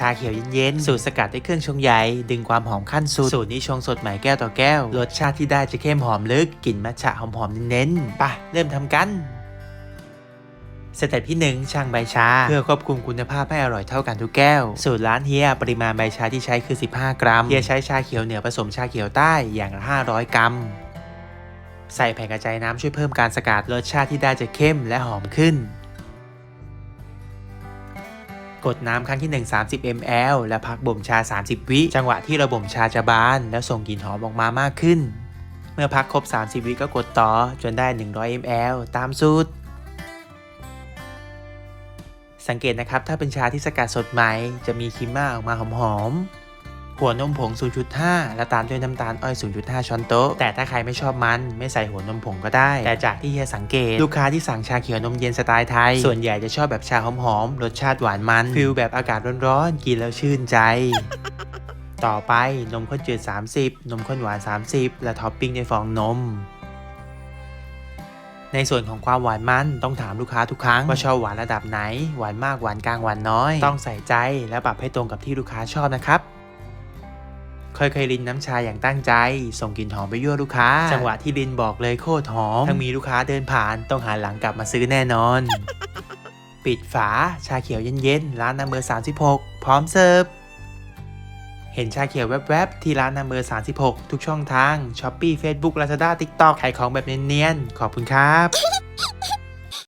ชาเขียวเย็นๆ สูตรสกัดด้วยเครื่องชงใหญ่ ดึงความหอมขั้นสุด สูตรนี้ชงสดใหม่แก้วต่อแก้ว รสชาติที่ได้จะเข้มหอมลึก กลิ่นมัทฉะหอมๆเน้นๆ ไปเริ่มทำกันสเต็ปที่ 1 ช่างใบชา เพื่อควบคุมคุณภาพให้อร่อยเท่ากันทุกแก้ว สูตรร้านเฮียปริมาณใบชาที่ใช้คือ 15 กรัมเฮียใช้ชาเขียวเหนือผสมชาเขียวใต้อย่างละ500 กรัม ใส่แผ่นกระจายน้ำช่วยเพิ่มการสกัดรสชาติที่ได้จะเข้มและหอมขึ้น กดน้ำครั้งที่ 1 30 ml และพักบ่มชา 30 วิ จังหวะที่ระบ่มชาจะบาน แล้วส่งกลิ่นหอมออกมามากขึ้น เมื่อพักครบ 30 วิก็กดต่อจนได้ 100 ml ตามสูตรสังเกตนะครับ ถ้าเป็นชาที่สกัดสดใหม่ จะมีคิมม่าออกมาหอมๆ หัวนมผง 0.5 และตามด้วยน้ำตาลอ้อย 0.5 ช้อนโต๊ะ แต่ถ้าใครไม่ชอบมันไม่ใส่หัวนมผงก็ได้ แต่จากที่เฮียสังเกต ลูกค้าที่สั่งชาเขียวนมเย็นสไตล์ไทย ส่วนใหญ่จะชอบแบบชาหอมๆ รสชาติหวานมันฟิลแบบอากาศร้อนๆ กินแล้วชื่นใจต่อไปนมข้นจืด 30 นมข้นหวาน 30 และท็อปปิ้งด้วยฟองนม ในส่วนของความหวานมันต้องถามลูกค้าทุกครั้งว่าชอบหวานระดับไหน หวานมากหวานกลางหวานน้อย ต้องใส่ใจและปรับให้ตรงกับที่ลูกค้าชอบนะครับ ค่อยๆรินน้ำชาอย่างตั้งใจ ส่งกลิ่นหอมไปยั่วลูกค้า จังหวะที่รินบอกเลยโคตรหอม ทั้งมีลูกค้าเดินผ่านต้องหันหลังกลับมาซื้อแน่นอน ปิดฝาชาเขียวเย็นๆร้านนัมเบอร์36 พร้อมเสิร์ฟเห็นชาเขียวแวบๆ ที่ร้านนัมเบอร์36 ทุกช่องทาง Shopee Facebook Lazada TikTok ขายของแบบเนียนๆ ขอบคุณครับ